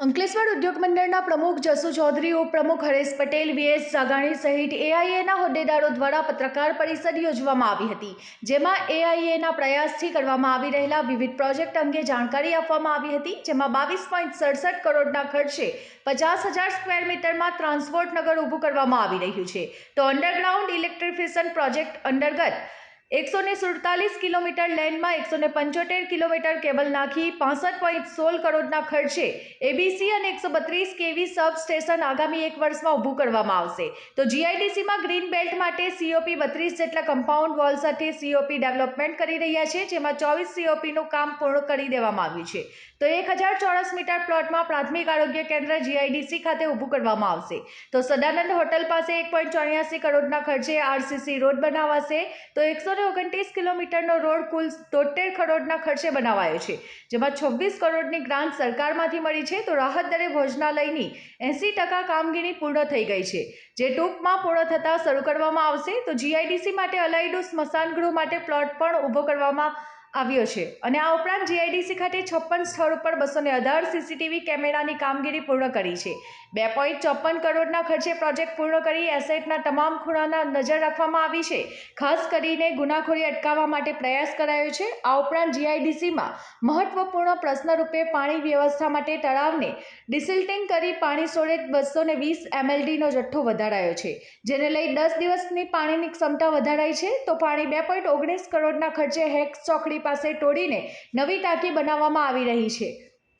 અંકલેશ્વર ઉદ્યોગ મંડળના પ્રમુખ જસુ ચૌધરી ઉપપ્રમુખ હરેશ પટેલ, વીએસ સાગાણી સહિત એઆઈએના હોદ્દેદારો દ્વારા પત્રકાર પરિષદ યોજવામાં આવી હતી, જેમાં એઆઈએના પ્રયાસથી કરવામાં આવી રહેલા વિવિધ પ્રોજેક્ટ અંગે જાણકારી આપવામાં આવી હતી, જેમાં બાવીસ પોઈન્ટ સડસઠ કરોડના ખર્ચે પચાસ હજાર સ્ક્વેર મીટરમાં ટ્રાન્સપોર્ટ નગર ઊભું કરવામાં આવી રહ્યું છે. તો અંડરગ્રાઉન્ડ ઇલેક્ટ્રિફિકેશન પ્રોજેક્ટ અંતર્ગત એકસો ને સુડતાલીસ કિલોમીટર લેનમાં એકસો ને પંચોતેર કિલોમીટર કેબલ નાખી પાસઠ પોઈન્ટ સોળ કરોડના ખર્ચે એબીસી અને એકસો બત્રીસ કેવી સબ સ્ટેશન આગામી એક વર્ષમાં ઊભું કરવામાં આવશે. તો જીઆઈડીસીમાં ગ્રીન બેલ્ટ માટે સીઓપી બત્રીસ જેટલા કમ્પાઉન્ડ વોલ સાથે સીઓપી ડેવલપમેન્ટ કરી રહ્યા છે, જેમાં ચોવીસ સીઓપીનું કામ પૂર્ણ કરી દેવામાં આવ્યું છે. તો એક હજાર ચોરસ મીટર પ્લોટમાં પ્રાથમિક આરોગ્ય કેન્દ્ર જીઆઈડીસી ખાતે ઊભું કરવામાં આવશે. તો સદાનંદ હોટલ પાસે એક પોઈન્ટ ચોર્યાસી કરોડના ખર્ચે આરસીસી રોડ બનાવાશે. તો એકસો ને ઓગણત્રીસ કિલોમીટરનો રોડ કુલ તોતેર કરોડના ખર્ચે બનાવાયો છે. જેમાં છવ્વીસ કરોડની ગ્રાન્ટ સરકારમાંથી મળી છે તો રાહત દરે ભોજનાલયની એંસી ટકા કામગીરી પૂર્ણ થઈ ગઈ છે. જે ટૂંકમાં પૂર્ણ થતાં શરૂ કરવામાં આવશે તો જીઆઈડીસી માટે અલાયડું સ્મશાન ગૃહ માટે પ્લોટ પણ ઊભો કરવામાં આવ્યો છે. અને આ ઉપરાંત જીઆઈડીસી ખાતે છપ્પન સ્થળ ઉપર બસો ને અઢાર સીસીટીવી કેમેરાની કામગીરી પૂર્ણ કરી છે. બે પોઈન્ટ ચોપન કરોડના ખર્ચે પ્રોજેક્ટ પૂર્ણ કરી એસેટના તમામ ખૂણાના નજર રાખવામાં આવી છે. ખાસ કરીને ગુનાખોરી અટકાવવા માટે પ્રયાસ કરાયો છે. આ ઉપરાંત જીઆઈડીસીમાં મહત્વપૂર્ણ પ્રશ્ન રૂપે પાણી વ્યવસ્થા માટે તળાવને ડિસિલ્ટિંગ કરી પાણી સોડે બસો ને વીસ એમએલડીનો જથ્થો વધારાયો છે. જેને લઈ દસ દિવસની પાણીની ક્ષમતા વધારાઈ છે. તો પાણી બે પોઈન્ટ ઓગણીસ કરોડના ખર્ચે હેક્સ ચોકડી ચોકડી પાસે તોડીને નવી ટાંકી બનાવવામાં આવી રહી છે.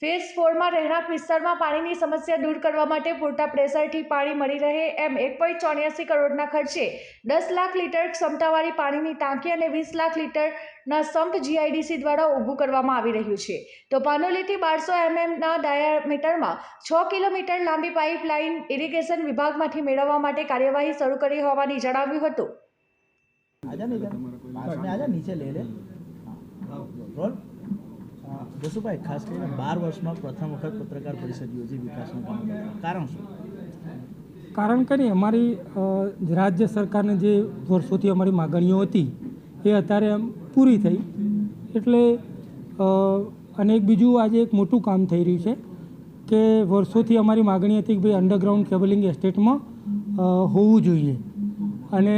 ફેઝ ફોરમાં રહેણાંક વિસ્તારમાં પાણીની સમસ્યા દૂર કરવા માટે પૂરતા પ્રેશરથી પાણી મળી રહે એમ એક પોઈન્ટ ચોર્યાસી કરોડના ખર્ચે દસ લાખ લીટર ક્ષમતાવાળી પાણીની ટાંકી અને વીસ લાખ લીટરના સંપ જીઆઈડીસી દ્વારા ઊભું કરવામાં આવી રહ્યું છે. તો પાનોલીથી બારસો એમએમના ડાયામીટરમાં છ કિલોમીટર લાંબી પાઇપલાઇન ઇરિગેશન વિભાગમાંથી મેળવવા માટે કાર્યવાહી શરૂ કરી હોવાની જણાવ્યું હતું. આજા નીચે લે લે. રોલ. ખાસ કરીને બાર વર્ષમાં પ્રથમ વખત પત્રકાર પરિષદ યોજી વિકાસનું કામ કારણ શું? કારણ કરી અમારી રાજ્ય સરકારની જે વર્ષોથી અમારી માગણીઓ હતી, એ અત્યારે પૂરી થઈ. એટલે અને એક બીજું આજે એક મોટું કામ થઈ રહ્યું છે કે વર્ષોથી અમારી માગણી હતી કે ભાઈ અંડરગ્રાઉન્ડ કેબલિંગ એસ્ટેટમાં હોવું જોઈએ. અને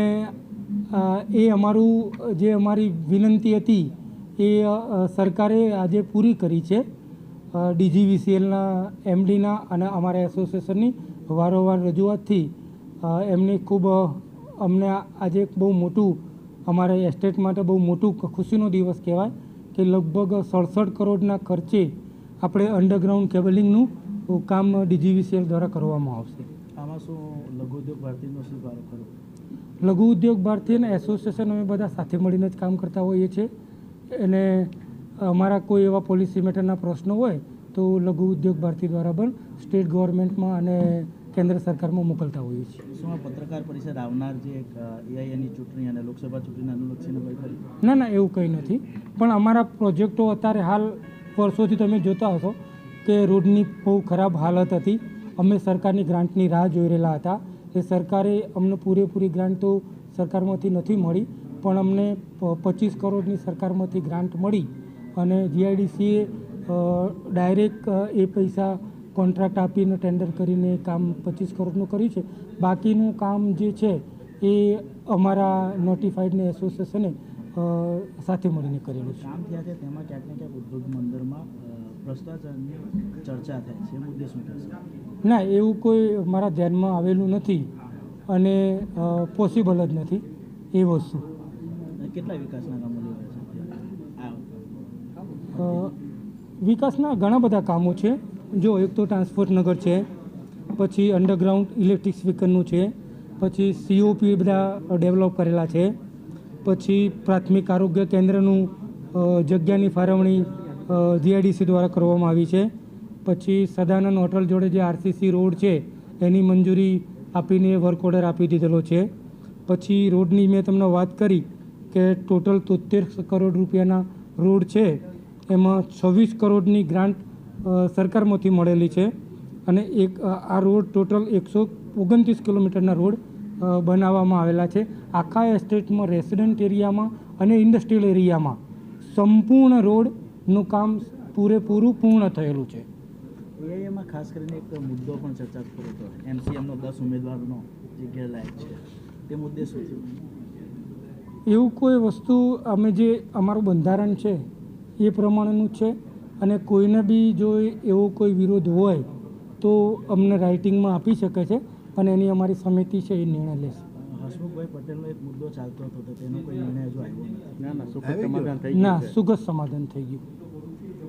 એ અમારું, જે અમારી વિનંતી હતી એ સરકારે આજે પૂરી કરી છે. ડીજીવીસીએલના એમડીના અને અમારા એસોસિએશનની વારંવાર રજૂઆતથી એમને ખૂબ અમને આજે બહુ મોટું અમારા એસ્ટેટ માટે બહુ મોટું ખુશીનો દિવસ કહેવાય કે લગભગ સડસઠ કરોડના ખર્ચે આપણે અંડરગ્રાઉન્ડ કેબલિંગનું કામ ડીજીવીસીએલ દ્વારા કરવામાં આવશે. આમાં શું લઘુ ઉદ્યોગ ભારતીનો સ્વીકાર કરો લઘુ ઉદ્યોગ ભારતી અને એસોસિએશન અમે બધા સાથે મળીને જ કામ કરતા હોઈએ છીએ. અને અમારા કોઈ એવા પોલિસી મેટરના પ્રશ્નો હોય તો લઘુ ઉદ્યોગ ભારતી દ્વારા પણ સ્ટેટ ગવર્મેન્ટમાં અને કેન્દ્ર સરકારમાં મોકલતા હોઈએ છીએ. શું પત્રકાર પરિષદ આવનાર જે એક એઆઈએની ચૂંટણી અને લોકસભા ચૂંટણીને અનુલક્ષીને ના ના એવું કંઈ નથી. પણ અમારા પ્રોજેક્ટો અત્યારે હાલ વર્ષોથી તમે જોતા હશો કે રોડની બહુ ખરાબ હાલત હતી. અમે સરકારની ગ્રાન્ટની રાહ જોઈ રહેલા હતા. એ સરકારે અમને પૂરેપૂરી ગ્રાન્ટ તો સરકારમાંથી નથી મળી. પણ અમને પચીસ કરોડની સરકારમાંથી ગ્રાન્ટ મળી અને જીઆઈડીસીએ ડાયરેક્ટ એ પૈસા કોન્ટ્રાક્ટ આપીને ટેન્ડર કરીને કામ પચીસ કરોડનું કર્યું છે. બાકીનું કામ જે છે એ અમારા નોટિફાઈડને એસોસિએશને સાથે મળીને કરેલું છે. કામ થયા છે તેમાં ક્યાંક ને ક્યાંક ઉદ્યોગ મંદિરમાં ભ્રષ્ટાચારની ચર્ચા થાય છે. મુદ્દે શું થશે ના એવું કોઈ મારા ધ્યાનમાં આવેલું નથી અને પોસિબલ જ નથી એ વસ્તુ. કેટલા વિકાસના કામો લેવાય છે? વિકાસના ઘણા બધા કામો છે. જો એક તો ટ્રાન્સપોર્ટ નગર છે, પછી અંડરગ્રાઉન્ડ ઇલેક્ટ્રિક સ્પીકરનું છે, પછી સીઓપી બધા ડેવલપ કરેલા છે, પછી પ્રાથમિક આરોગ્ય કેન્દ્રનું જગ્યાની ફાળવણી જીઆઈડીસી દ્વારા કરવામાં આવી છે. પછી સદાનંદ હોટલ જોડે જે આરસીસી રોડ છે, એની મંજૂરી આપીને વર્ક ઓર્ડર આપી દીધેલો છે. પછી રોડની મેં તમને વાત કરી કે ટોટલ તોતેર કરોડ રૂપિયાના રોડ છે, એમાં છવ્વીસ કરોડની ગ્રાન્ટ સરકારમાંથી મળેલી છે અને એક આ રોડ ટોટલ એકસો ઓગણત્રીસ કિલોમીટરના રોડ બનાવવામાં આવેલા છે. આખા એસ્ટેટમાં રેસિડન્ટ એરિયામાં અને ઇન્ડસ્ટ્રીયલ એરિયામાં સંપૂર્ણ રોડનું કામ પૂરેપૂરું પૂર્ણ થયેલું છે. એઆઈએમાં ખાસ કરીને એક મુદ્દો પણ ચર્ચા થતો એમસીએમનો દસ ઉમેદવારનો જે ગેરલાયક છે, તે મુદ્દે શું થયું એવું કોઈ વસ્તુ અમે જે અમારું બંધારણ છે એ પ્રમાણેનું છે અને કોઈને બી જો એવો કોઈ વિરોધ હોય તો અમને રાઇટિંગમાં આપી શકે છે અને એની અમારી સમિતિ છે એ નિર્ણય લેશે. હસમુખભાઈ પટેલનો એક મુદ્દો ચાલતો હતો તેનો કોઈ નિર્ણય હજુ આવ્યો નથી. ના સુખદ સમાધાન થઈ ગયું.